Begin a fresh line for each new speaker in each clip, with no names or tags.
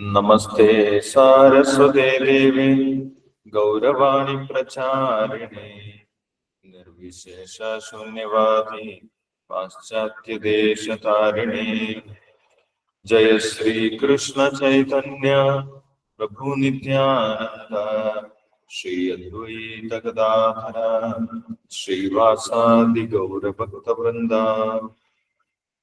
नमस्ते सारस्वते देवे, गौरवाणि प्रचारिणे। निर्विशेष शून्यवादी पाश्चात्यदेशतारिणे। जय श्री कृष्ण चैतन्य, प्रभु नित्यानंद श्री अद्वैत गदाधर श्रीवासादि गौर भक्त वृंदा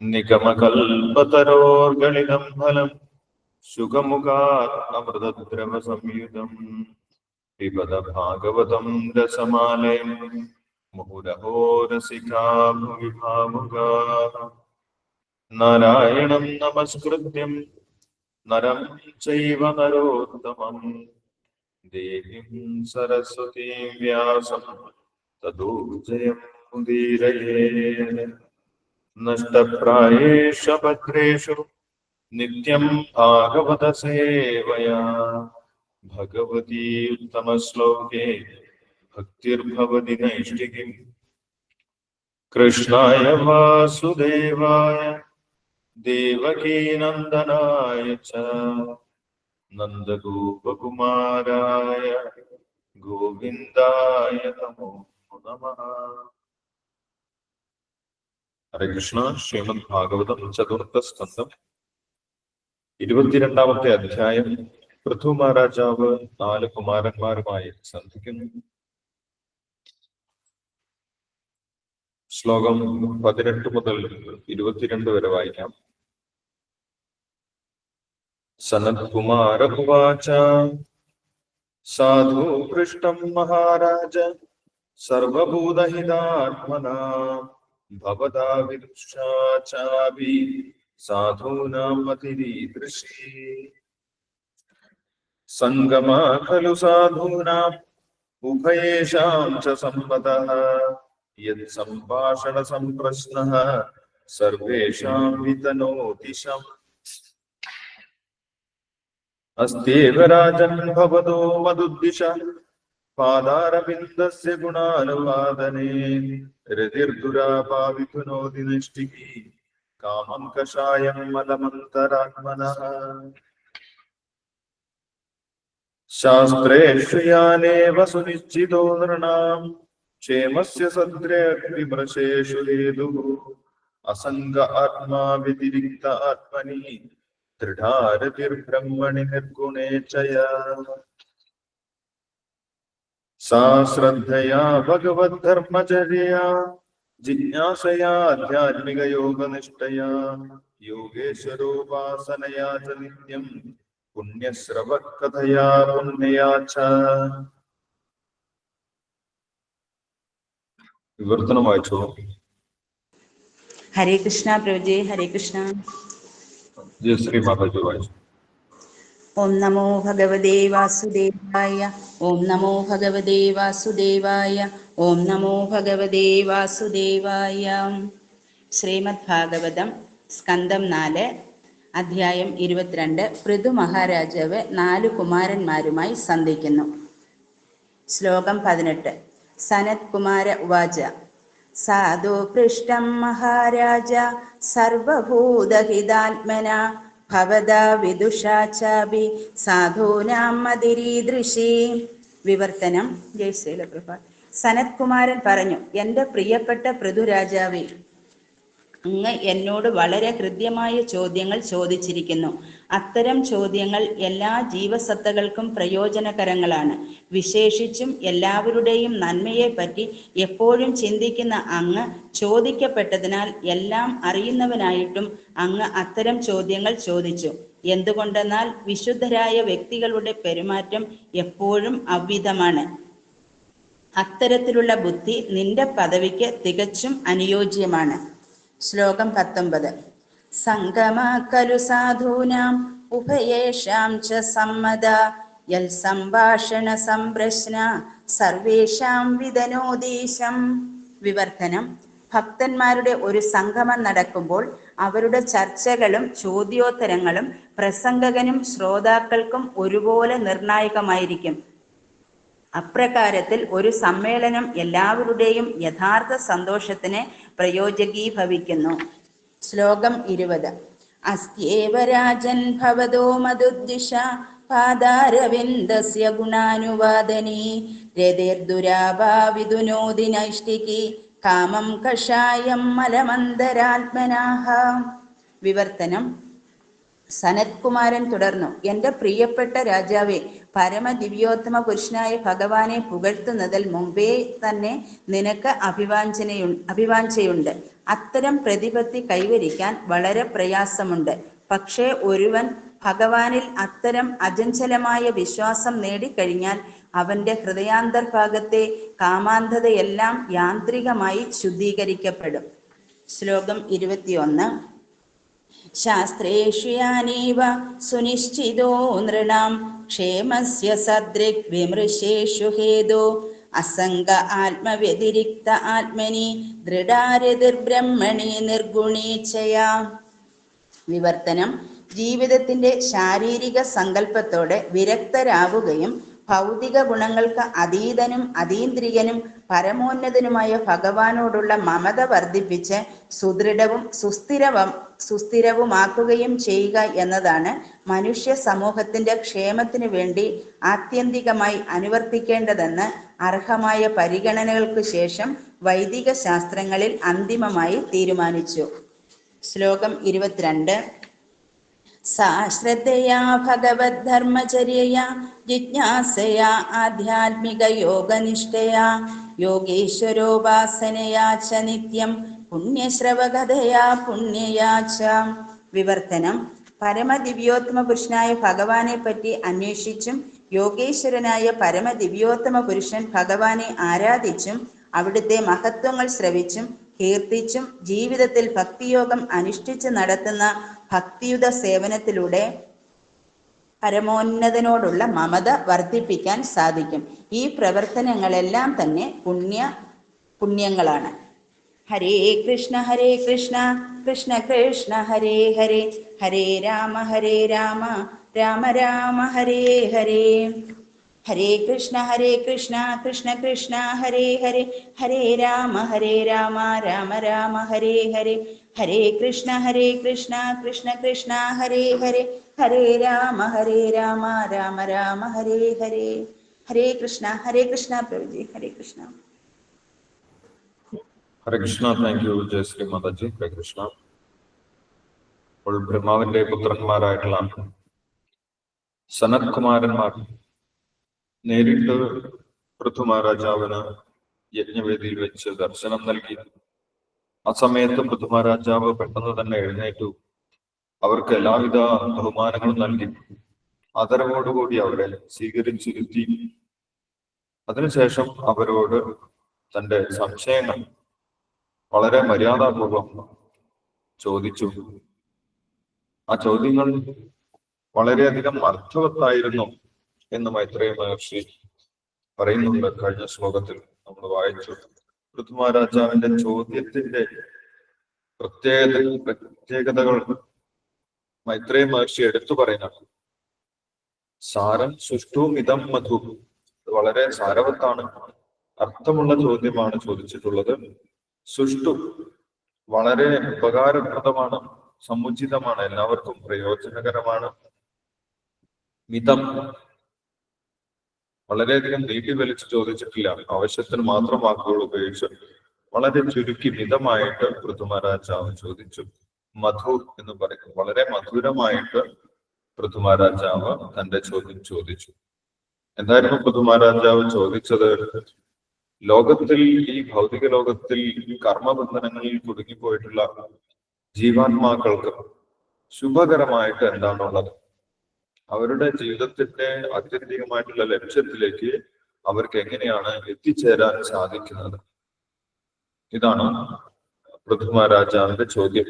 നിഗമകൽപതരോർഗണിതം ഫലം സുഖമുഖാത്മൃതദ്രവ സംയുതം പിബത ഭാഗവതം രസമാലയം മുഹുരഹോ നാരായണം നമസ്കൃത്യം നരം ചൈവ നരോത്തമം ദേവീം സരസ്വതീം വ്യാസം തദൂജയം ഉദീരയേ नष्टप्रायेष भद्रेषु नित्यं भागवतसेवया भगवती उत्तमश्लोके भक्तिर्भवति नैष्टिकीम् कृष्णाय वासुदेवाय, देवकीनन्दनाय च नन्दगोपकुमाराय गोविन्दाय नमो नमः। ഹരേ കൃഷ്ണ ശ്രീമദ് ഭാഗവതം ചതുർത്ഥ സ്കന്ധം. ഇരുപത്തിരണ്ടാമത്തെ അധ്യായം. പൃഥു മഹാരാജാവ് നാല് കുമാരന്മാരുമായി സന്ധിക്കുന്നു. ശ്ലോകം പതിനെട്ട് മുതൽ ഇരുപത്തിരണ്ട് വരെ വായിക്കാം. സനത് കുമാര ഉവാച സാധു പൃഷ്ടം മഹാരാജ സർവഭൂതഹിതാത്മനാ. भवता विदुषा चापि साधूनाम् अतिरीदृशी सङ्गमा खलु साधूनाम् उभयेषां च सम्पदः यत् सम्भाषणसम्प्रश्नः सर्वेषां वितनोति शम् अस्त्येव राजन् भवतो मदुद्दिश പാദാരബിന്ദസ്യ ഗുണാനുവാദനേ. രതിർദുരാഭാവിനോതി നിഷ്ടിഹി കാമം കഷായം മലമന്തരാത്മന. ശാസ്ത്രേഷു യാനേവ സുനിശ്ചിതോ നൃണാം. ക്ഷേമസ്യ സദ്രേ അഗ്നിമൃശേഷു ഹേതു. അസംഗ ആത്മാ വ്യതിരിക്ത ആത്മനി. ദൃഢാരതിർബ്രഹ്മണി നിർഗുണേച്ചയ सा श्रद्धया भगवद्धर्मचर्या जिज्ञासया आध्यात्मिकयोगनिष्ठया योगेश्वरोपासनया च नित्यम् पुण्यश्रवः कथया पुण्यया च വിവർത്തനം വായിച്ചോ
ഹരേ കൃഷ്ണ പ്രഭുജി ഹരേ കൃഷ്ണ
ജയശ്രീ മാതാജി വായിച്ചു
ഓം നമോ ഭഗവതേ വാസുദേവായ ഓം നമോ ഭഗവതേ വാസുദേവായ ഓം നമോ ഭഗവതേ വാസുദേവായ. ശ്രീമദ് ഭാഗവതം സ്കന്ധം നാല് അധ്യായം ഇരുപത്തിരണ്ട് പൃഥു മഹാരാജാവ് നാല് കുമാരന്മാരുമായി സന്ധിക്കുന്നു. ശ്ലോകം പതിനെട്ട് സനത് കുമാര ഉവാച. സാധു പൃഷ്ടം മഹാരാജ സർവഭൂതഹിതാത്മന ഭവതാ വിദുഷാ ചാപി. സാധൂനാം മതിരീദൃശി. വിവർത്തനം. ജയശ്രീല ശൈലപ്രഭ സനത്കുമാരൻ പറഞ്ഞു എന്റെ പ്രിയപ്പെട്ട പൃഥുരാജാവേ അങ്ങ് എന്നോട് വളരെ ഹൃദ്യമായ ചോദ്യങ്ങൾ ചോദിച്ചിരിക്കുന്നു. അത്തരം ചോദ്യങ്ങൾ എല്ലാ ജീവസത്തകൾക്കും പ്രയോജനകരങ്ങളാണ്. വിശേഷിച്ചും എല്ലാവരുടെയും നന്മയെപ്പറ്റി എപ്പോഴും ചിന്തിക്കുന്ന അങ്ങ് ചോദിക്കപ്പെട്ടതിനാൽ എല്ലാം അറിയുന്നവനായിട്ടും അങ്ങ് അത്തരം ചോദ്യങ്ങൾ ചോദിച്ചു. എന്തുകൊണ്ടെന്നാൽ വിശുദ്ധരായ വ്യക്തികളുടെ പെരുമാറ്റം എപ്പോഴും അവ്വിധമാണ് അത്തരത്തിലുള്ള ബുദ്ധി നിന്റെ പദവിക്ക് തികച്ചും അനുയോജ്യമാണ്. ശ്ലോകം പത്തൊമ്പത്. സംഗമാക്കലു സാധൂനാം ഉഭയേഷാം ച സമ്മത യൽ സംഭാഷണ സംപ്രശ്ന സർവേഷാം വിതനോദേശം വിവർത്തനം. ഭക്തന്മാരുടെ ഒരു സംഗമം നടക്കുമ്പോൾ അവരുടെ ചർച്ചകളും ചോദ്യോത്തരങ്ങളും പ്രസംഗകനും ശ്രോതാക്കൾക്കും ഒരുപോലെ നിർണായകമായിരിക്കും. അപ്രകാരത്തിൽ ഒരു സമ്മേളനം എല്ലാവരുടെയും യഥാർത്ഥ സന്തോഷത്തിന് പ്രയോജകീഭവിക്കുന്നു. ശ്ലോകം ഇരുപത്. അസ്ത്യേവ രാജൻ ഭവതോ മധുദ്ദിശ പാദാരവിന്ദസ്യ ഗുണാനുവാദനീ വിദുനോദി നൈഷ്ഠികി കാമം കഷായം മലമന്തരാത്മനാഹ. വിവർത്തനം. സനത്കുമാരൻ തുടർന്നു. എന്റെ പ്രിയപ്പെട്ട രാജാവെ പരമദിവ്യോത്തമ പുരുഷനായ ഭഗവാനെ പുകഴ്ത്തുന്നതിൽ മുമ്പേ തന്നെ നിനക്ക് അഭിവാഞ്ചനയു അഭിവാഞ്ചയുണ്ട് അത്തരം പ്രതിപത്തി കൈവരിക്കാൻ വളരെ പ്രയാസമുണ്ട്. പക്ഷേ ഒരുവൻ ഭഗവാനിൽ അത്തരം അജഞ്ചലമായ വിശ്വാസം നേടിക്കഴിഞ്ഞാൽ അവന്റെ ഹൃദയാന്തർഭാഗത്തെ കാമാന്ധതയെല്ലാം യാന്ത്രികമായി ശുദ്ധീകരിക്കപ്പെടും. ശ്ലോകം ഇരുപത്തിയൊന്ന്. ശാസ്ത്രേഷു യാനേവ സുനിശ്ചിതോ നൃണാം. ക്ഷേമസ്യ സദൃക് വിമൃശേഷു ഹേതോ. അസംഗ ആത്മവ്യതിരിക്ത ആത്മനി ദൃഢാരതിർബ്രഹ്മണി നിർഗുണീച്ചയ വിവർത്തനം. ജീവിതത്തിന്റെ ശാരീരിക സങ്കല്പത്തോടെ വിരക്തരാവുകയും ഭൗതിക ഗുണങ്ങൾക്ക് അതീതനും അതീന്ദ്രിയനും പരമോന്നതനുമായ ഭഗവാനോടുള്ള മമത വർദ്ധിപ്പിച്ച് സുദൃഢവും സുസ്ഥിരവും സുസ്ഥിരവുമാക്കുകയും ചെയ്യുക എന്നതാണ് മനുഷ്യ സമൂഹത്തിന്റെ ക്ഷേമത്തിനു വേണ്ടി ആത്യന്തികമായി അനുവർത്തിക്കേണ്ടതെന്ന് അർഹമായ പരിഗണനകൾക്ക് ശേഷം വൈദിക ശാസ്ത്രങ്ങളിൽ അന്തിമമായി തീരുമാനിച്ചു. ശ്ലോകം ഇരുപത്തിരണ്ട്. സാ ശ്രദ്ധയാ ഭഗവത് ധർമ്മചര്യയാ ജിജ്ഞാസയാ ആധ്യാത്മിക യോഗനിഷ്ഠയാ യോഗീശ്വരോപാസനയാ ച നിത്യം പുണ്യശ്രവകഥയാ പുണ്യയാച്ച. വിവർത്തനം. പരമദിവ്യോത്തമ പുരുഷനായ ഭഗവാനെ പറ്റി അന്വേഷിച്ചും യോഗേശ്വരനായ പരമദിവ്യോത്തമ പുരുഷൻ ഭഗവാനെ ആരാധിച്ചും അവിടുത്തെ മഹത്വങ്ങൾ ശ്രവിച്ചും കീർത്തിച്ചും ജീവിതത്തിൽ ഭക്തിയോഗം അനുഷ്ഠിച്ച് നടത്തുന്ന ഭക്തിയുത സേവനത്തിലൂടെ പരമോന്നതനോടുള്ള മമത വർദ്ധിപ്പിക്കാൻ സാധിക്കും. ഈ പ്രവർത്തനങ്ങളെല്ലാം തന്നെ പുണ്യ പുണ്യങ്ങളാണ്. ഹരേ കൃഷ്ണ ഹരേ കൃഷ്ണ കൃഷ്ണ കൃഷ്ണ ഹരേ ഹരേ. ഹരേ രാമ ഹരേ രാമ. രാമ രാമ ഹരേ ഹരേ. ഹരേ കൃഷ്ണ ഹരേ കൃഷ്ണ കൃഷ്ണ കൃഷ്ണ ഹരേ ഹരേ ഹരേ രാമ ഹരേ രാമ രാമ രാമ ഹരേ ഹരേ ഹരേ കൃഷ്ണ ഹരേ കൃഷ്ണ കൃഷ്ണ കൃഷ്ണ ഹരേ ഹരേ ഹരേ രാമ ഹരേ രാമ രാമ രാമ ഹരേ ഹരേ ഹരേ കൃഷ്ണ ഹരേ കൃഷ്ണ പ്രഭുജി ഹരേ കൃഷ്ണ
ഹരേ കൃഷ്ണ താങ്ക് യു ജയശ്രീ മാതാജി ഹരേ കൃഷ്ണ അപ്പോൾ ബ്രഹ്മാവിന്റെ പുത്രന്മാരായിട്ടുള്ള സനത് കുമാരന്മാർ നേരിട്ട് പൃഥു മഹാരാജാവിന് യജ്ഞവേദിയിൽ വെച്ച് ദർശനം നൽകി. ആ സമയത്ത് പൃഥു മഹാരാജാവ് പെട്ടെന്ന് തന്നെ എഴുന്നേറ്റു. അവർക്ക് എല്ലാവിധ ബഹുമാനങ്ങളും നൽകി. ആദരവോടുകൂടി അവരെ സ്വീകരിച്ചിരുത്തി. അതിനുശേഷം അവരോട് തന്റെ സംശയങ്ങൾ വളരെ മര്യാദാപൂർവം ചോദിച്ചു. ആ ചോദ്യങ്ങൾ വളരെയധികം അർത്ഥവത്തായിരുന്നു. എന്ന് മൈത്രേയ മഹർഷി പറയുന്നുണ്ട് കഴിഞ്ഞ ശ്ലോകത്തിൽ. നമ്മൾ വായിച്ചു. പൃഥ്വിരാജാവിന്റെ ചോദ്യത്തിന്റെ പ്രത്യേകത പ്രത്യേകതകൾ മൈത്രേയ മഹർഷി എടുത്തു പറയുന്നുണ്ട്. സാരം സുഷ്ടവും ഇതം മധു. വളരെ സാരവത്താണ്. അർത്ഥമുള്ള ചോദ്യമാണ് ചോദിച്ചിട്ടുള്ളത്. സുഷ്ടു വളരെ ഉപകാരപ്രദമാണ് സമുചിതമാണ് എല്ലാവർക്കും പ്രയോജനകരമാണ്. മിതം വളരെയധികം നീട്ടി വലിച്ചു ചോദിച്ചിട്ടില്ല. ആവശ്യത്തിന് മാത്രം വാക്കുകൾ ഉപയോഗിച്ചു വളരെ ചുരുക്കി മിതമായിട്ട് പൃഥുമഹാരാജാവ് ചോദിച്ചു. മധു എന്ന് പറയും. വളരെ മധുരമായിട്ട് പൃഥുമഹാരാജാവ് തന്റെ ചോദ്യം ചോദിച്ചു. എന്തായിരുന്നു പൃഥുമഹാരാജാവ് ചോദിച്ചത്? ലോകത്തിൽ ഈ ഭൗതിക ലോകത്തിൽ കർമ്മബന്ധനങ്ങളിൽ കുടുങ്ങിപ്പോയിട്ടുള്ള ജീവാത്മാക്കൾക്ക് ശുഭകരമായിട്ട് എന്താണുള്ളത്? അവരുടെ ജീവിതത്തിന്റെ ആത്യന്തികമായിട്ടുള്ള ലക്ഷ്യത്തിലേക്ക് അവർക്ക് എങ്ങനെയാണ് എത്തിച്ചേരാൻ സാധിക്കുന്നത്? ഇതാണ് പൃഥ്വരാജാവിന്റെ ചോദ്യം.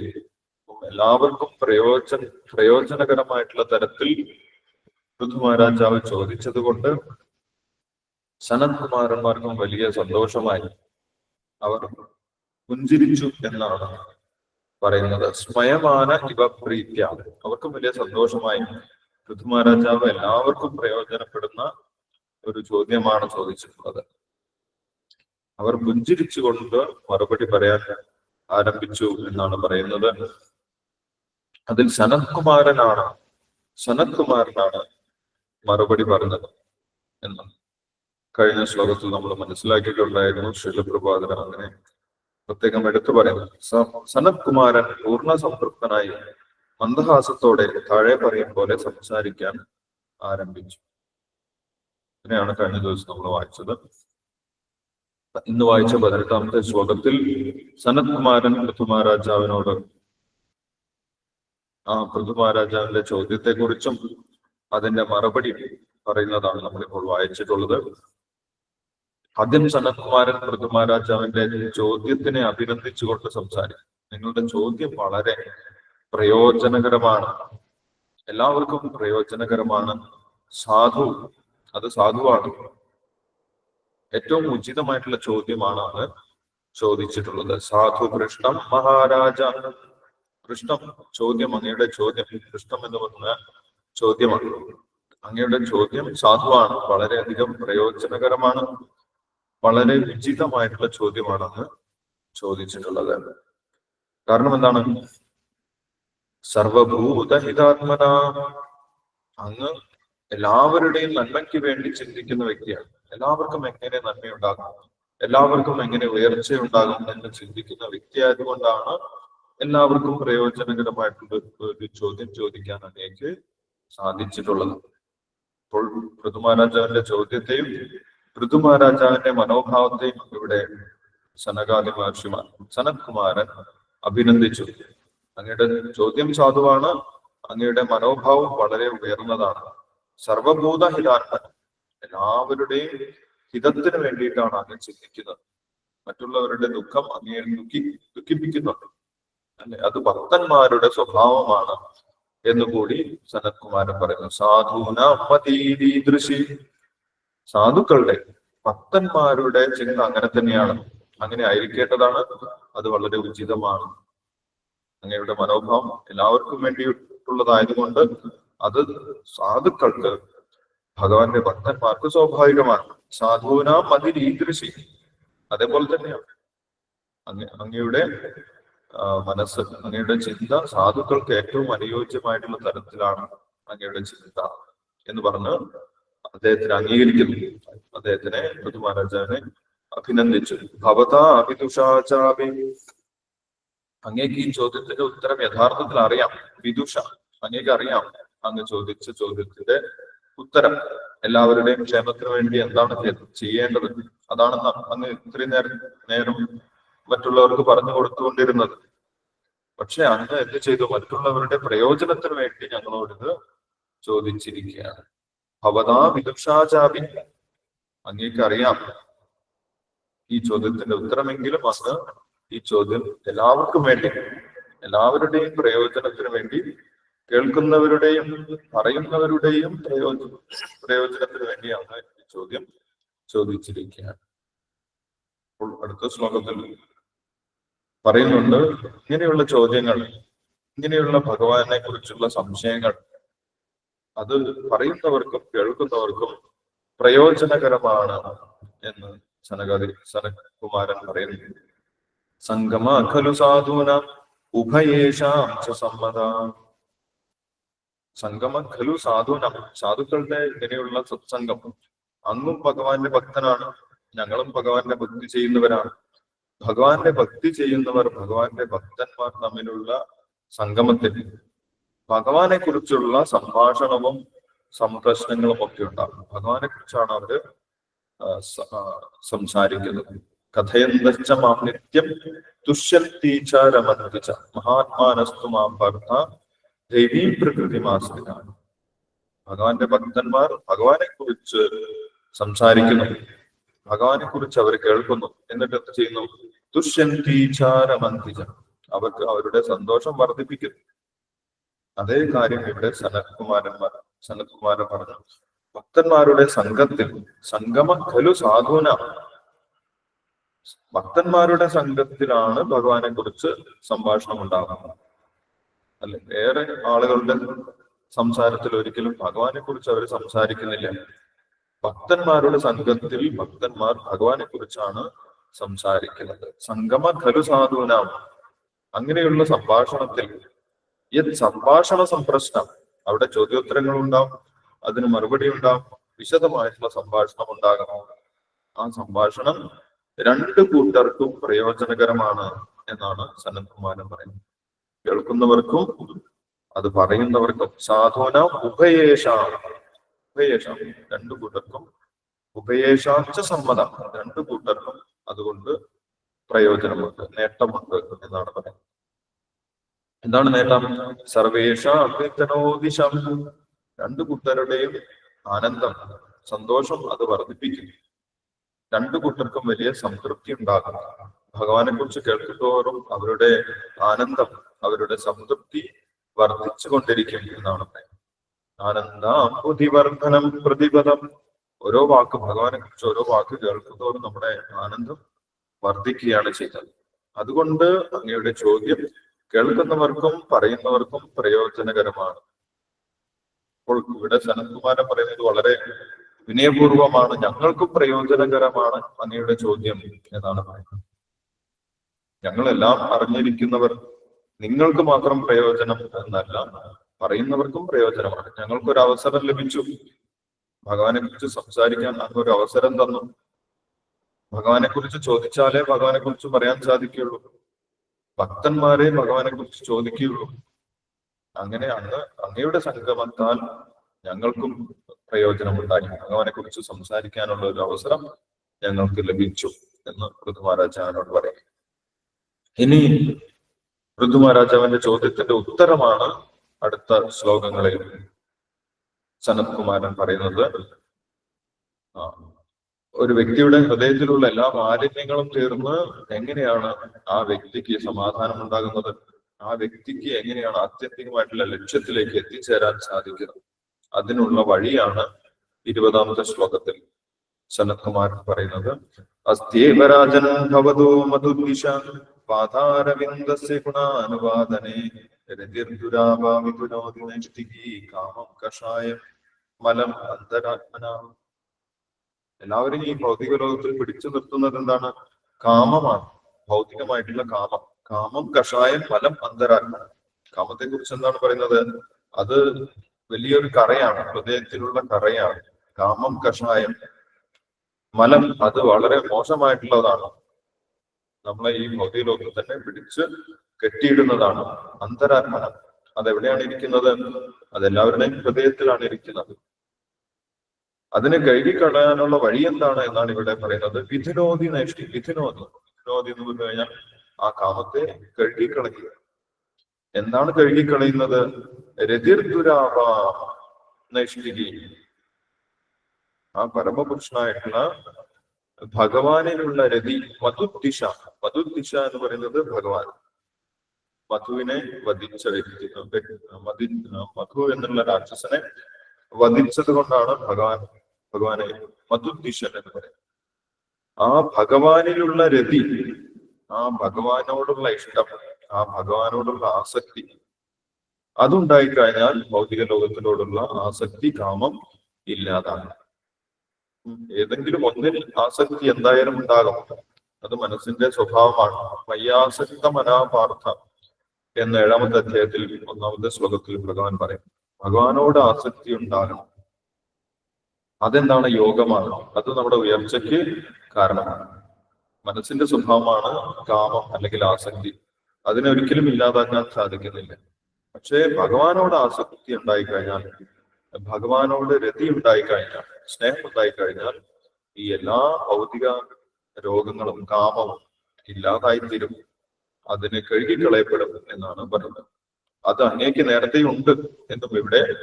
എല്ലാവർക്കും പ്രയോജന പ്രയോജനകരമായിട്ടുള്ള തരത്തിൽ പൃഥ്വരാജാവ് ചോദിച്ചത് കൊണ്ട് സനത്കുമാരന്മാർക്കും വലിയ സന്തോഷമായി അവർ പുഞ്ചിരിച്ചു എന്നാണ് പറയുന്നത്. സ്വയമാന ഇവ പ്രീത്യ. അവർക്കും വലിയ സന്തോഷമായി. പൃഥു മഹാരാജാവ് എല്ലാവർക്കും പ്രയോജനപ്പെടുന്ന ഒരു ചോദ്യമാണ് ചോദിച്ചിട്ടുള്ളത്. അവർ പുഞ്ചിരിച്ചുകൊണ്ട് മറുപടി പറയാൻ ആരംഭിച്ചു എന്നാണ് പറയുന്നത്. അതിൽ സനത്കുമാരനാണ് സനത്കുമാരനാണ് സനത് കുമാരനാണ് മറുപടി പറഞ്ഞത് എന്ന് കഴിഞ്ഞ ശ്ലോകത്തിൽ നമ്മൾ മനസ്സിലാക്കിയിട്ടുണ്ടായിരുന്നു. ശിലപ്രഭാതന അങ്ങനെ പ്രത്യേകം എടുത്തു പറയുന്നത് സനത്കുമാരൻ സനത് കുമാരൻ പൂർണ സംതൃപ്തനായി മന്ദഹാസത്തോടെ താഴെ പറയും പോലെ സംസാരിക്കാൻ ആരംഭിച്ചു. അങ്ങനെയാണ് കഴിഞ്ഞ ദിവസം നമ്മൾ വായിച്ചത്. ഇന്ന് വായിച്ച പതിനെട്ടാമത്തെ ശ്ലോകത്തിൽ സനത് കുമാരൻ പൃഥുമാരാജാവിനോട് ആ പൃഥുമാരാജാവിന്റെ ചോദ്യത്തെ കുറിച്ചും അതിന്റെ മറുപടി പറയുന്നതാണ് നമ്മളിപ്പോൾ വായിച്ചിട്ടുള്ളത്. ആദ്യം സനത് കുമാരൻ പൃഥുമാരാജാവിന്റെ ചോദ്യത്തിനെ അഭിനന്ദിച്ചുകൊണ്ട് സംസാരിക്കും. നിങ്ങളുടെ ചോദ്യം വളരെ പ്രയോജനകരമാണ്. എല്ലാവർക്കും പ്രയോജനകരമാണ്. സാധു അത് സാധുവാണ്. ഏറ്റവും ഉചിതമായിട്ടുള്ള ചോദ്യമാണ് അത് ചോദിച്ചിട്ടുള്ളത്. സാധു കൃഷ്ണം മഹാരാജ. കൃഷ്ണം ചോദ്യം അങ്ങയുടെ ചോദ്യം കൃഷ്ണം എന്ന് പറഞ്ഞ ചോദ്യമാണ്. അങ്ങയുടെ ചോദ്യം സാധുവാണ് വളരെയധികം പ്രയോജനകരമാണ്. വളരെ ഉചിതമായിട്ടുള്ള ചോദ്യമാണെന്ന് ചോദിച്ചിട്ടുള്ളത്. കാരണം എന്താണ്? സർവഭൂതഹിതാത്മന. അങ്ങ് എല്ലാവരുടെയും നന്മയ്ക്ക് വേണ്ടി ചിന്തിക്കുന്ന വ്യക്തിയാണ്. എല്ലാവർക്കും എങ്ങനെ നന്മയുണ്ടാകും? എല്ലാവർക്കും എങ്ങനെ ഉയർച്ചയുണ്ടാകും എന്ന് ചിന്തിക്കുന്ന വ്യക്തിയായതുകൊണ്ടാണ് എല്ലാവർക്കും പ്രയോജനകരമായിട്ടുള്ള ഒരു ചോദ്യം ചോദിക്കാൻ അങ്ങേക്ക് സാധിച്ചിട്ടുള്ളത്. അപ്പോൾ പൃഥുമഹാരാജാവിന്റെ ചോദ്യത്തെയും പൃഥുമഹാരാജാവിന്റെ മനോഭാവത്തെയും ഇവിടെ സനകാദി മഹർഷിമാർ സനത്കുമാരൻ അഭിനന്ദിച്ചു. അങ്ങയുടെ ചോദ്യം സാധുവാണ് അങ്ങയുടെ മനോഭാവം വളരെ ഉയർന്നതാണ്. സർവഭൂത ഹിതാർത്ഥം എല്ലാവരുടെയും ഹിതത്തിന് വേണ്ടിയിട്ടാണ് അങ്ങ് ചിന്തിക്കുന്നത്. മറ്റുള്ളവരുടെ ദുഃഖം അങ്ങയെ ദുഃഖി ദുഃഖിപ്പിക്കുന്നുണ്ട്. അല്ലെ? അത് ഭക്തന്മാരുടെ സ്വഭാവമാണ് എന്നുകൂടി സനത് കുമാരൻ പറയുന്നു. സാധുനീദൃശി സാധുക്കളുടെ ഭക്തന്മാരുടെ ചിന്ത അങ്ങനെ തന്നെയാണ്. അങ്ങനെ ആയിരിക്കേണ്ടതാണ്. അത് വളരെ ഉചിതമാണ്. അങ്ങയുടെ മനോഭാവം എല്ലാവർക്കും വേണ്ടിയിട്ടുള്ളതായതുകൊണ്ട് അത് സാധുക്കൾക്ക് ഭഗവാന്റെ ഭക്തന്മാർക്ക് സ്വാഭാവികമാണ്. സാധുവിന മതിരീദൃശി അതേപോലെ തന്നെയാണ്. അങ്ങ അങ്ങയുടെ മനസ്സ് അങ്ങയുടെ ചിന്ത സാധുക്കൾക്ക് ഏറ്റവും അനുയോജ്യമായിട്ടുള്ള തരത്തിലാണ് അങ്ങയുടെ ചിന്ത എന്ന് പറഞ്ഞ് അദ്ദേഹത്തിന് അംഗീകരിക്കുന്നു. അദ്ദേഹത്തിനെ പൃഥു മഹാരാജാവിനെ അഭിനന്ദിച്ചു. ഭവതാ അഭിദുഷാചാപി അങ്ങേക്ക് ഈ ചോദ്യത്തിന്റെ ഉത്തരം യഥാർത്ഥത്തിൽ അറിയാം. വിദുഷ അങ്ങേക്ക് അറിയാം അങ്ങ് ചോദിച്ച ചോദ്യത്തിന്റെ ഉത്തരം. എല്ലാവരുടെയും ക്ഷേമത്തിന് വേണ്ടി എന്താണ് ചെയ്യേണ്ടത്? അതാണ് അങ്ങ് ഇത്രയും നേരം നേരം മറ്റുള്ളവർക്ക് പറഞ്ഞു കൊടുത്തുകൊണ്ടിരുന്നത്. പക്ഷെ അങ്ങ് എന്ത് ചെയ്തു? മറ്റുള്ളവരുടെ പ്രയോജനത്തിന് വേണ്ടി ഞങ്ങളോട് ഇത് ചോദിച്ചിരിക്കുകയാണ്. ഭവതാ വിദുഷാചാപി അങ്ങേക്ക് അറിയാം ഈ ചോദ്യത്തിന്റെ ഉത്തരമെങ്കിലും അങ്ങ് ഈ ചോദ്യം എല്ലാവർക്കും വേണ്ടി എല്ലാവരുടെയും പ്രയോജനത്തിന് വേണ്ടി കേൾക്കുന്നവരുടെയും പറയുന്നവരുടെയും പ്രയോജന പ്രയോജനത്തിന് വേണ്ടിയാണ് ഈ ചോദ്യം ചോദിച്ചിരിക്കുകയാണ് അപ്പോൾ അടുത്ത ശ്ലോകത്തിൽ പറയുന്നുണ്ട് ഇങ്ങനെയുള്ള ചോദ്യങ്ങൾ ഇങ്ങനെയുള്ള ഭഗവാനെ കുറിച്ചുള്ള സംശയങ്ങൾ അത് പറയുന്നവർക്കും കേൾക്കുന്നവർക്കും പ്രയോജനകരമാണ് എന്ന് സനകാതി സനകുമാരൻ പറയുന്നു. സംഗമ ഖലു സാധൂനാം ഉഭയേഷാം ച സമ്മതാം. സംഗമ ഖലു സാധൂന സാധുക്കളുടെ ഇങ്ങനെയുള്ള സത്സംഗം. അന്നും ഭഗവാന്റെ ഭക്തനാണ് ഞങ്ങളും ഭഗവാന്റെ ഭക്തി ചെയ്യുന്നവരാണ്. ഭഗവാന്റെ ഭക്തി ചെയ്യുന്നവർ ഭഗവാന്റെ ഭക്തന്മാർ തമ്മിലുള്ള സംഗമത്തിൽ ഭഗവാനെ കുറിച്ചുള്ള സംഭാഷണവും സംപ്രശ്നങ്ങളും ഒക്കെ ഉണ്ടാകും. ഭഗവാനെ കുറിച്ചാണ് അവർ സംസാരിക്കുന്നത്. കഥയന്തശ്ച മാം രമന്തിച്ച മഹാത്മാനസ്തു മാം ഭർത്ത ദൈവീ പ്രകൃതി ഭഗവാന്റെ ഭക്തന്മാർ ഭഗവാനെ കുറിച്ച് സംസാരിക്കുന്നു. ഭഗവാനെ കുറിച്ച് അവർ കേൾക്കുന്നു. എന്നിട്ട് എന്ത് ചെയ്യുന്നു? ദുഷ്യന്തീചാരമന്തിജ അവർക്ക് അവരുടെ സന്തോഷം വർദ്ധിപ്പിക്കുന്നു അതേ കാര്യം ഇവിടെ സനത്കുമാരന്മാർ സനത്കുമാരൻ പറഞ്ഞു. ഭക്തന്മാരുടെ സംഘത്തിൽ സംഗമ ഖലു സാധുന. ഭക്തന്മാരുടെ സംഘത്തിലാണ് ഭഗവാനെ കുറിച്ച് സംഭാഷണം ഉണ്ടാകുന്നത് അല്ലെ? വേറെ ആളുകളുടെ സംസാരത്തിൽ ഒരിക്കലും ഭഗവാനെ കുറിച്ച് അവർ സംസാരിക്കുന്നില്ല. ഭക്തന്മാരുടെ സംഘത്തിൽ ഭക്തന്മാർ ഭഗവാനെ കുറിച്ചാണ് സംസാരിക്കുന്നത്. സംഗമ ഖലു സാധുനാം. അങ്ങനെയുള്ള സംഭാഷണത്തിൽ യത് സംഭാഷണ സംപ്രശ്നം. അവിടെ ചോദ്യോത്തരങ്ങൾ ഉണ്ടാവും അതിന് മറുപടി ഉണ്ടാവും വിശദമായിട്ടുള്ള സംഭാഷണം ഉണ്ടാകണം ആ സംഭാഷണം രണ്ട് കൂട്ടർക്കും പ്രയോജനകരമാണ് എന്നാണ് സനത്കുമാരൻ പറയുന്നത്. കേൾക്കുന്നവർക്കും അത് പറയുന്നവർക്കും സാധുന ഉഭയേഷ ഉഭയേഷ രണ്ടു കൂട്ടർക്കും ഉഭയേഷാച്ച സമ്മതം. രണ്ടു കൂട്ടർക്കും അതുകൊണ്ട് പ്രയോജനമുണ്ട് നേട്ടമുണ്ട് എന്നാണ് പറയുന്നത്. എന്താണ് നേട്ടം? സർവേഷ അഭ്യർത്ഥനോദിശം രണ്ടു കൂട്ടരുടെയും ആനന്ദം സന്തോഷം അത് വർദ്ധിപ്പിക്കും രണ്ടു കൂട്ടർക്കും വലിയ സംതൃപ്തി ഉണ്ടാകും. ഭഗവാനെ കുറിച്ച് കേൾക്കുന്തോറും അവരുടെ ആനന്ദം അവരുടെ സംതൃപ്തി വർദ്ധിച്ചു കൊണ്ടിരിക്കും എന്നാണ് പറയുന്നത്. ആനന്ദാം ബുദ്ധിവർദ്ധനം പ്രതിപദം ഓരോ വാക്ക് ഭഗവാനെ കുറിച്ച് ഓരോ വാക്ക് കേൾക്കുന്തോറും നമ്മുടെ ആനന്ദം വർദ്ധിക്കുകയാണ് ചെയ്തത് അതുകൊണ്ട് അങ്ങയുടെ ചോദ്യം കേൾക്കുന്നവർക്കും പറയുന്നവർക്കും പ്രയോജനകരമാണ്. അപ്പോൾ ഇവിടെ സനത്കുമാരൻ പറയുന്നത് വളരെ വിനയപൂർവമാണ് ഞങ്ങൾക്കും പ്രയോജനകരമാണ് അങ്ങയുടെ ചോദ്യം എന്നാണ് പറയുന്നത്. ഞങ്ങളെല്ലാം അറിഞ്ഞിരിക്കുന്നവർ നിങ്ങൾക്ക് മാത്രം പ്രയോജനം എന്നല്ല പറയുന്നവർക്കും പ്രയോജനമാണ്. ഞങ്ങൾക്കൊരു അവസരം ലഭിച്ചു. ഭഗവാനെ കുറിച്ച് സംസാരിക്കാൻ ഒരു അവസരം തന്നു. ഭഗവാനെ കുറിച്ച് ചോദിച്ചാലേ ഭഗവാനെ കുറിച്ച് പറയാൻ സാധിക്കുകയുള്ളൂ. ഭക്തന്മാരെ ഭഗവാനെ കുറിച്ച് ചോദിക്കുകയുള്ളൂ. അങ്ങനെ അങ്ങ് അങ്ങയുടെ സംഗമത്താൽ ഞങ്ങൾക്കും പ്രയോജനമുണ്ടായി ഭഗവാനെ കുറിച്ച് സംസാരിക്കാനുള്ള ഒരു അവസരം ഞങ്ങൾക്ക് ലഭിച്ചു എന്ന് പൃഥ്വിരാജാവിനോട് പറയും ഇനി പൃഥ്വിരാജാവിന്റെ ചോദ്യത്തിന്റെ ഉത്തരമാണ് അടുത്ത ശ്ലോകങ്ങളിൽ സനത് കുമാരൻ പറയുന്നത്. ഒരു വ്യക്തിയുടെ ഹൃദയത്തിലുള്ള എല്ലാ മാലിന്യങ്ങളും തീർന്ന് എങ്ങനെയാണ് ആ വ്യക്തിക്ക് സമാധാനം ഉണ്ടാകുന്നത് ആ വ്യക്തിക്ക് എങ്ങനെയാണ് ആത്യന്തികമായിട്ടുള്ള ലക്ഷ്യത്തിലേക്ക് എത്തിച്ചേരാൻ സാധിക്കുന്നത് അതിനുള്ള വഴിയാണ് ഇരുപതാമത്തെ ശ്ലോകത്തിൽ സനത്കുമാർ പറയുന്നത്. അസ്ഥേവരാജൻ ഭവതോ മധുദ്വിഷ പാതാരവിന്ദസ്യ ഗുണാനുവാദനെ കാമം അന്തരാത്മന. എല്ലാവരും ഈ ഭൗതിക ലോകത്തിൽ പിടിച്ചു നിർത്തുന്നത് എന്താണ്? കാമമാണ്. ഭൗതികമായിട്ടുള്ള കാമം. കാമം കഷായം ഫലം അന്തരാത്മന കാമത്തെ കുറിച്ച് എന്താണ് പറയുന്നത്? അത് വലിയൊരു കറയാണ് ഹൃദയത്തിലുള്ള കറയാണ്. കാമം കഷായം. മലം അത് വളരെ മോശമായിട്ടുള്ളതാണ്. നമ്മളെ ഈ ഭൗതിക തന്നെ പിടിച്ച് കെട്ടിയിടുന്നതാണ്. അന്തരാത്മന അതെവിടെയാണ് ഇരിക്കുന്നത്? അതെല്ലാവരുടെയും ഹൃദയത്തിലാണ് ഇരിക്കുന്നത്. അതിനെ കഴുകിക്കളയാനുള്ള വഴി എന്താണ് എന്നാണ് ഇവിടെ പറയുന്നത്? വിധിനോധി നൈഷ്ടി വിധിനോധി വിധിനോധി എന്ന് പറഞ്ഞു കഴിഞ്ഞാൽ ആ കാമത്തെ കഴുകിക്കളയുക. എന്താണ് കഴുകിക്കളയുന്നത്? രതിർദുരാപ നൈഷ്ഠികി ആ പരമപുരുഷനായിട്ടുള്ള ഭഗവാനിലുള്ള രതി മധുദിശ. മധുദിശ എന്ന് പറയുന്നത് ഭഗവാൻ. മധുവിനെ വധിച്ച വ്യക്തി മധു മധു എന്നുള്ള രാക്ഷസനെ വധിച്ചത് കൊണ്ടാണ് ഭഗവാൻ ഭഗവാനെ മധുദിശൻ എന്ന് പറയുന്നത്. ആ ഭഗവാനിലുള്ള രതി ആ ഭഗവാനോടുള്ള ഇഷ്ടം ആ ഭഗവാനോടുള്ള ആസക്തി. അതുണ്ടായി കഴിഞ്ഞാൽ ഭൗതിക ലോകത്തിനോടുള്ള ആസക്തി കാമം ഇല്ലാതാണ്. ഏതെങ്കിലും ഒന്നിൽ ആസക്തി എന്തായാലും ഉണ്ടാകും. അത് മനസ്സിന്റെ സ്വഭാവമാണ്. വയ്യാസക്ത മനാപാർത്ഥ എന്ന ഏഴാമത്തെ അധ്യായത്തിൽ ഒന്നാമത്തെ ശ്ലോകത്തിൽ ഭഗവാൻ പറയും ഭഗവാനോട് ആസക്തി ഉണ്ടാകണം. അതെന്താണ് യോഗമാണ്? അത് നമ്മുടെ ഉയർച്ചയ്ക്ക് കാരണമാണ്. മനസ്സിന്റെ സ്വഭാവമാണ് കാമം അല്ലെങ്കിൽ ആസക്തി. അതിനെ ഒരിക്കലും ഇല്ലാതാക്കാൻ സാധിക്കുന്നില്ല. പക്ഷേ ഭഗവാനോട് ആസക്തി ഉണ്ടായിക്കഴിഞ്ഞാൽ ഭഗവാനോട് രതി ഉണ്ടായിക്കഴിഞ്ഞാൽ സ്നേഹം ഉണ്ടായിക്കഴിഞ്ഞാൽ ഈ എല്ലാ ഭൗതിക രോഗങ്ങളും കാമവും ഇല്ലാതായിത്തീരും. അതിന് കഴുകിക്കളയപ്പെടും എന്നാണ് പറയുന്നത്. അത് അങ്ങേക്ക് നേരത്തെ ഉണ്ട് എന്നും ഇവിടെ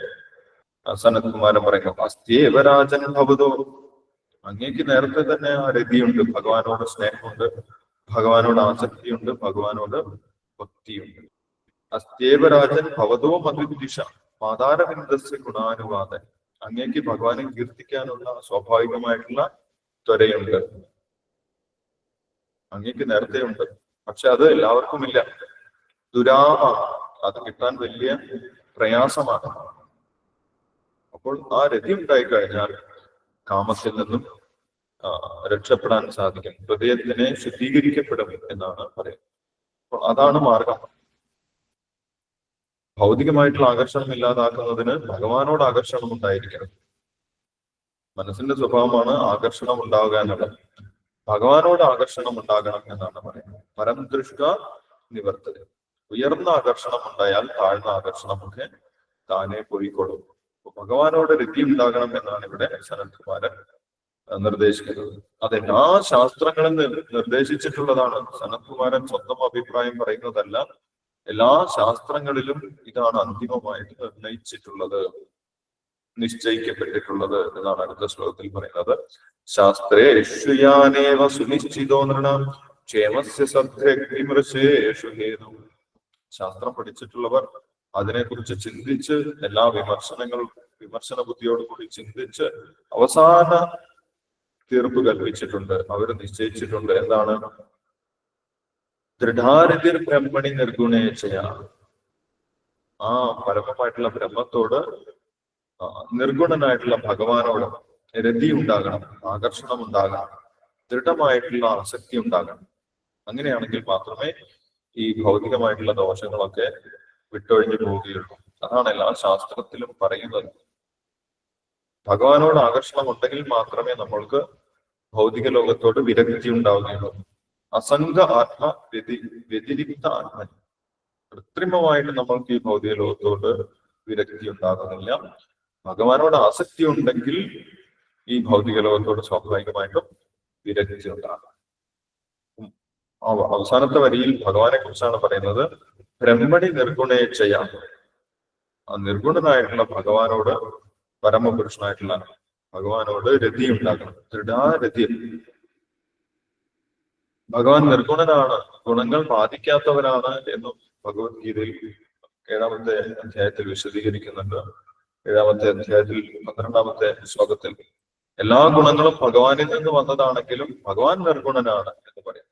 സനത് കുമാരൻ പറയുന്നു അസ്ഥിയവരാജൻ ഭവതോ. അങ്ങേക്ക് നേരത്തെ തന്നെ ആ രതിയുണ്ട്. ഭഗവാനോട് സ്നേഹമുണ്ട്. ഭഗവാനോട് ആസക്തിയുണ്ട്. ഭഗവാനോട് ഭക്തിയുണ്ട് അസ്തേവരാജൻ ഭവതോ മധുദിശ പാതാരവിന്ദസ് ഗുണാനുവാദൻ. അങ്ങേക്ക് ഭഗവാനെ കീർത്തിക്കാനുള്ള സ്വാഭാവികമായിട്ടുള്ള ത്വരയുണ്ട്. അങ്ങേക്ക് നേരത്തെ ഉണ്ട് പക്ഷെ അത് എല്ലാവർക്കും ഇല്ല ദുരാമാണ് അത് കിട്ടാൻ വലിയ പ്രയാസമാണ്. അപ്പോൾ ആ രതി ഉണ്ടായി കഴിഞ്ഞാൽ കാമത്തിൽ നിന്നും രക്ഷപ്പെടാൻ സാധിക്കും. ഹൃദയത്തിനെ ശുദ്ധീകരിക്കപ്പെടും എന്നാണ് പറയുന്നത്. അതാണ് മാർഗം. ഭൗതികമായിട്ടുള്ള ആകർഷണം ഇല്ലാതാക്കുന്നതിന് ഭഗവാനോട് ആകർഷണം ഉണ്ടായിരിക്കണം. മനസ്സിന്റെ സ്വഭാവമാണ് ആകർഷണം ഉണ്ടാവുക എന്നുള്ളത്. ഭഗവാനോട് ആകർഷണം ഉണ്ടാകണം എന്നാണ് പറയുന്നത്. പരം ദൃഷ്ട നിവർത്തത്. ഉയർന്ന ആകർഷണം ഉണ്ടായാൽ താഴ്ന്ന ആകർഷണമൊക്കെ താനെ പോയിക്കൊള്ളും. ഭഗവാനോട് രതി ഉണ്ടാകണം എന്നാണ് ഇവിടെ സനത്കുമാരൻ നിർദ്ദേശിക്കുന്നത്. അതെല്ലാ ശാസ്ത്രങ്ങളും നിർദ്ദേശിച്ചിട്ടുള്ളതാണ്. സനത്കുമാരൻ സ്വന്തം അഭിപ്രായം പറയുന്നതല്ല. എല്ലാ ശാസ്ത്രങ്ങളിലും ഇതാണ് അന്തിമമായിട്ട് നിർണയിച്ചിട്ടുള്ളത് നിശ്ചയിക്കപ്പെട്ടിട്ടുള്ളത് എന്നാണ് അടുത്ത ശ്ലോകത്തിൽ പറയുന്നത്. ശാസ്ത്രേഷുയാനേവ സുനിശ്ചിതോ നൃണാം ക്ഷേമസ്യ ഹേതു. ശാസ്ത്രം പഠിച്ചിട്ടുള്ളവർ അതിനെക്കുറിച്ച് ചിന്തിച്ച് എല്ലാ വിമർശനങ്ങൾ വിമർശന ബുദ്ധിയോടുകൂടി ചിന്തിച്ച് അവസാന തീർപ്പ് കൽപ്പിച്ചിട്ടുണ്ട് അവർ നിശ്ചയിച്ചിട്ടുണ്ട് എന്താണ് ദൃഢാരതിർ ബ്രഹ്മണി നിർഗുണേച്ഛയ ആ പരമമായിട്ടുള്ള ബ്രഹ്മത്തോട് നിർഗുണനായിട്ടുള്ള ഭഗവാനോട് രതി ഉണ്ടാകണം ആകർഷണം ഉണ്ടാകണം ദൃഢമായിട്ടുള്ള ആസക്തി ഉണ്ടാകണം. അങ്ങനെയാണെങ്കിൽ മാത്രമേ ഈ ഭൗതികമായിട്ടുള്ള ദോഷങ്ങളൊക്കെ വിട്ടൊഴിഞ്ഞു പോവുകയുള്ളൂ. അതാണ് എല്ലാ ശാസ്ത്രത്തിലും പറയുന്നത്. ഭഗവാനോട് ആകർഷണം ഉണ്ടെങ്കിൽ മാത്രമേ നമ്മൾക്ക് ഭൗതിക ലോകത്തോട് വിരക്തി ഉണ്ടാവുകയുള്ളൂ. അസംഘ ആത്മ വ്യതി വ്യതിരിക്ത ആത്മ. കൃത്രിമമായിട്ട് നമ്മൾക്ക് ഈ ഭൗതിക ലോകത്തോട് വിരക്തി ഉണ്ടാകുന്നില്ല. ഭഗവാനോട് ആസക്തി ഉണ്ടെങ്കിൽ ഈ ഭൗതിക ലോകത്തോട് സ്വാഭാവികമായിട്ടും വിരക്തി ഉണ്ടാകും. അവസാനത്തെ വരിയിൽ ഭഗവാനെ കുറിച്ചാണ് പറയുന്നത് ബ്രഹ്മണി നിർഗുണേച്ഛയ. ആ നിർഗുണനായിട്ടുള്ള ഭഗവാനോട് പരമപുരുഷനായിട്ടുള്ള ഭഗവാനോട് രതി ഉണ്ടാക്കണം. ദൃഢാരതി ഭഗവാൻ നിർഗുണനാണ്. ഗുണങ്ങൾ ബാധിക്കാത്തവനാണ് എന്നും ഭഗവത്ഗീതയിൽ ഏഴാമത്തെ അധ്യായത്തിൽ വിശദീകരിക്കുന്നുണ്ട്. ഏഴാമത്തെ അധ്യായത്തിൽ പന്ത്രണ്ടാമത്തെ ശ്ലോകത്തിൽ എല്ലാ ഗുണങ്ങളും ഭഗവാനിൽ നിന്ന് വന്നതാണെങ്കിലും ഭഗവാൻ നിർഗുണനാണ് എന്ന് പറയാം.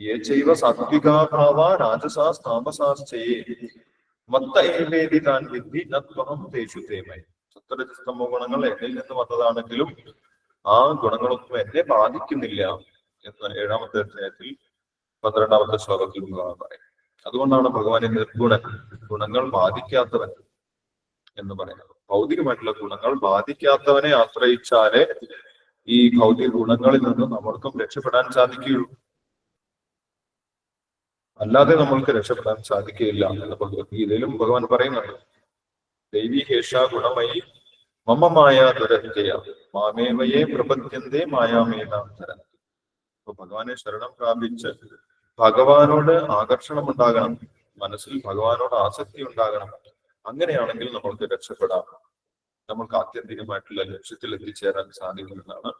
ഏ ചൈവ സാത്വികാഭാവ രാജസാസ് താമസാശ്ചയേ മത്ത ഏവേദി താൻ വിദ്ധി നത്വഹം തേഷു സത്വരജസ്തമോ ഗുണങ്ങൾ എന്നിൽ നിന്ന് വന്നതാണെങ്കിലും ആ ഗുണങ്ങളൊന്നും എന്നെ ബാധിക്കുന്നില്ല എന്ന് ഏഴാമത്തെ അധ്യായത്തിൽ പന്ത്രണ്ടാമത്തെ ശ്ലോകത്തിൽ ഭഗവാൻ പറയും. അതുകൊണ്ടാണ് ഭഗവാനെ നിർഗുണൻ ഗുണങ്ങൾ ബാധിക്കാത്തവൻ എന്ന് പറയുന്നത്. ഭൗതികമായിട്ടുള്ള ഗുണങ്ങൾ ബാധിക്കാത്തവനെ ആശ്രയിച്ചാലേ ഈ ഭൗതിക ഗുണങ്ങളിൽ നിന്ന് നമ്മൾക്കും രക്ഷപ്പെടാൻ സാധിക്കുകയുള്ളൂ. അല്ലാതെ നമ്മൾക്ക് രക്ഷപ്പെടാൻ സാധിക്കുകയില്ല എന്ന് ഭഗവത്ഗീതയിലും ഭഗവാൻ പറയുന്നുണ്ട്. ദൈവീ ഹേഷ ഗുണമയി മമമായ ദുരത്യയ മാമേവയെ പ്രപദ്യന്തേ മായാമേനാന്തരം അപ്പൊ ഭഗവാനെ ശരണം പ്രാപിച്ച് ഭഗവാനോട് ആകർഷണം ഉണ്ടാകണം മനസ്സിൽ ഭഗവാനോട് ആസക്തി ഉണ്ടാകണം. അങ്ങനെയാണെങ്കിൽ നമ്മൾക്ക് രക്ഷപ്പെടാം. നമ്മൾക്ക് ആത്യന്തികമായിട്ടുള്ള ലക്ഷ്യത്തിൽ എത്തിച്ചേരാൻ സാധിക്കുമെന്നാണ്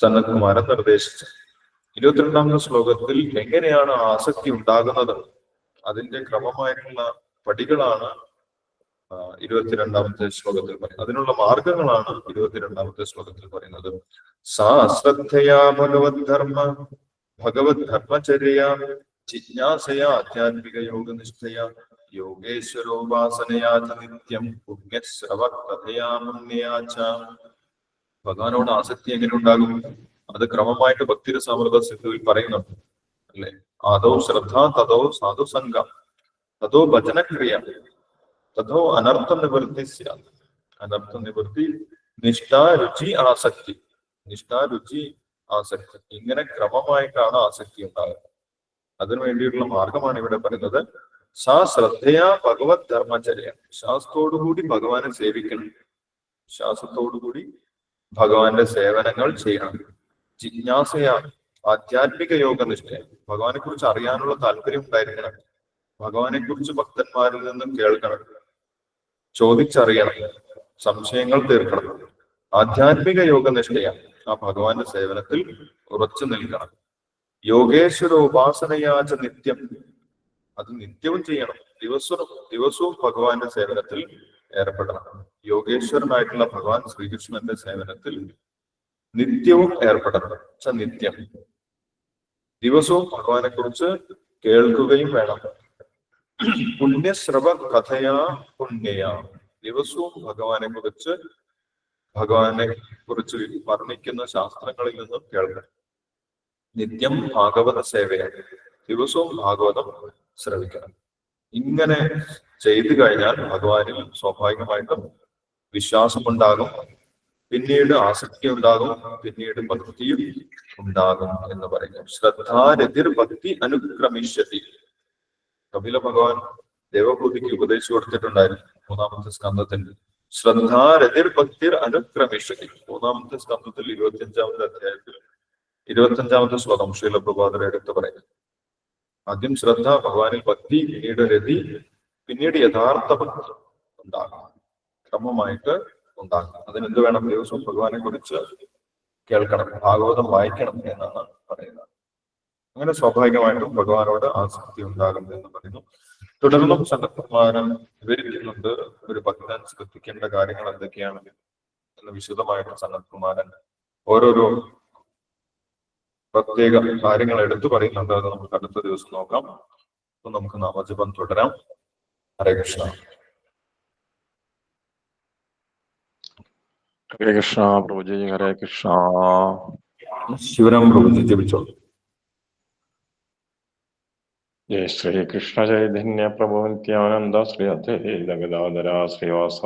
സനത്കുമാരൻ നിർദ്ദേശിച്ചത്. ഇരുപത്തിരണ്ടാമത്തെ ശ്ലോകത്തിൽ എങ്ങനെയാണ് ആസക്തി ഉണ്ടാകുന്നത്? അതിന്റെ ക്രമമായിട്ടുള്ള പടികളാണ് ഇരുപത്തിരണ്ടാമത്തെ ശ്ലോകത്തിൽ പറയുന്നത് അതിനുള്ള മാർഗങ്ങളാണ് ഇരുപത്തിരണ്ടാമത്തെ ശ്ലോകത്തിൽ പറയുന്നത്. സാ ശ്രദ്ധയാ ഭഗവത് ധർമ്മ ഭഗവത് ധർമ്മചര്യ ജിജ്ഞാസയാ ആധ്യാത്മിക യോഗനിഷ്ഠയ യോഗേശ്വരോപാസനയാ നിത്യം പുണ്യശ്രവകഥയാ മുന്നയാ ച. ഭഗവാനോട് ആസക്തി എങ്ങനെ ഉണ്ടാകും? അത് ക്രമമായിട്ട് ഭക്തിര സമൃദ്ധ സിദ്ധുവിൽ പറയുന്നുണ്ട് അല്ലെ? ആദോ ശ്രദ്ധ തതോ സാധു സംഘം തതോ ഭജനക്രിയ. തഥോ അനർത്ഥ നിവൃത്തി അനർത്ഥ നിവൃത്തി നിഷ്ഠ രുചി ആസക്തി. നിഷ്ഠാ രുചി ആസക്തി. ഇങ്ങനെ ക്രമമായിട്ടാണ് ആസക്തി ഉണ്ടാകുന്നത്. അതിനു വേണ്ടിയിട്ടുള്ള മാർഗമാണ് ഇവിടെ പറയുന്നത്. സാ ശ്രദ്ധയാ ഭഗവത് ധർമ്മചര്യ. ശാസ്ത്രത്തോടുകൂടി ഭഗവാനെ സേവിക്കണം. ശ്വാസത്തോടുകൂടി ഭഗവാന്റെ സേവനങ്ങൾ ചെയ്യണം. ജിജ്ഞാസയ ആധ്യാത്മിക യോഗ നിഷ്ഠ ഭഗവാനെ കുറിച്ച് അറിയാനുള്ള താല്പര്യം ഉണ്ടായിരിക്കണം. ഭഗവാനെ കുറിച്ച് ഭക്തന്മാരിൽ നിന്നും കേൾക്കണം. ചോദിച്ചറിയണം. സംശയങ്ങൾ തീർക്കണം. ആധ്യാത്മിക യോഗനിഷ്ഠയ. ആ ഭഗവാന്റെ സേവനത്തിൽ ഉറച്ചു നിൽക്കണം. യോഗേശ്വര ഉപാസനയാച നിത്യം. അത് നിത്യവും ചെയ്യണം. ദിവസവും ദിവസവും ഭഗവാന്റെ സേവനത്തിൽ ഏർപ്പെടണം. യോഗേശ്വരനായിട്ടുള്ള ഭഗവാൻ ശ്രീകൃഷ്ണന്റെ സേവനത്തിൽ നിത്യവും ഏർപ്പെടണം. നിത്യം. ദിവസവും ഭഗവാനെ കുറിച്ച് കേൾക്കുകയും വേണം. പുണ്യശ്രവ കഥയാ പുണ്യയാ. ദിവസവും ഭഗവാനെ കുറിച്ച് ഭഗവാനെ കുറിച്ച് വർണിക്കുന്ന ശാസ്ത്രങ്ങളിൽ നിന്നും കേൾക്കണം നിത്യം ഭാഗവത സേവയാണ് ദിവസവും ഭാഗവതം ശ്രവിക്കണം. ഇങ്ങനെ ചെയ്തു കഴിഞ്ഞാൽ ഭഗവാനിൽ സ്വാഭാവികമായിട്ടും വിശ്വാസമുണ്ടാകും പിന്നീട് ആസക്തി ഉണ്ടാകും പിന്നീട് ഭക്തിയും ഉണ്ടാകും എന്ന് പറയുന്നു. ശ്രദ്ധാരതിർ ഭക്തി അനുക്രമിഷ്യതി. കപില ഭഗവാൻ ദേവഭൂതിക്ക് ഉപദേശിച്ചു കൊടുത്തിട്ടുണ്ടായിരുന്നു. മൂന്നാമത്തെ സ്കന്ധത്തിൽ. ശ്രദ്ധാരതിർ ഭക്തിർ അനുക്രമിഷ്യതി. മൂന്നാമത്തെ സ്കന്ധത്തിൽ ഇരുപത്തിയഞ്ചാമത്തെ അധ്യായത്തിൽ ഇരുപത്തിയഞ്ചാമത്തെ ശ്ലോകം ശ്രീല പ്രഭാതര എടുത്ത് പറയുന്നു. ആദ്യം ശ്രദ്ധ ഭഗവാനിൽ ഭക്തി പിന്നീട് രതി പിന്നീട് യഥാർത്ഥ ഭക്തി ഉണ്ടാകും ക്രമമായിട്ട് ഉണ്ടാകും അതിനെന്ത് വേണം? ദിവസവും ഭഗവാനെ കുറിച്ച് കേൾക്കണം. ഭാഗവതം വായിക്കണം എന്നാണ് പറയുന്നത്. അങ്ങനെ സ്വാഭാവികമായിട്ടും ഭഗവാനോട് ആസക്തി ഉണ്ടാകും എന്ന് പറയുന്നു. തുടർന്നും സനത്കുമാരൻ വിവരിക്കുന്നുണ്ട് ഒരു ഭക്തൻ ശ്രദ്ധിക്കേണ്ട കാര്യങ്ങൾ എന്തൊക്കെയാണ് എന്ന് വിശദമായിട്ട് സനത്കുമാരൻ ഓരോരോ പ്രത്യേക കാര്യങ്ങൾ എടുത്തു പറയുന്നുണ്ട്. അത് നമുക്ക് അടുത്ത ദിവസം നോക്കാം. അപ്പൊ നമുക്ക് നാമജപം തുടരാം. ഹരേ കൃഷ്ണ.
ഹരേ കൃഷ്ണ പ്രഭുജി ഹരേ കൃഷ്ണ.
ശിവരാം പ്രഭുജി ജപിച്ചോളൂ.
ജയ ശ്രീകൃഷ്ണ ചൈതന്യ പ്രഭു നിത്യാനന്ദ ശ്രീ അദ്വൈത ഗദാധര ശ്രീവാസ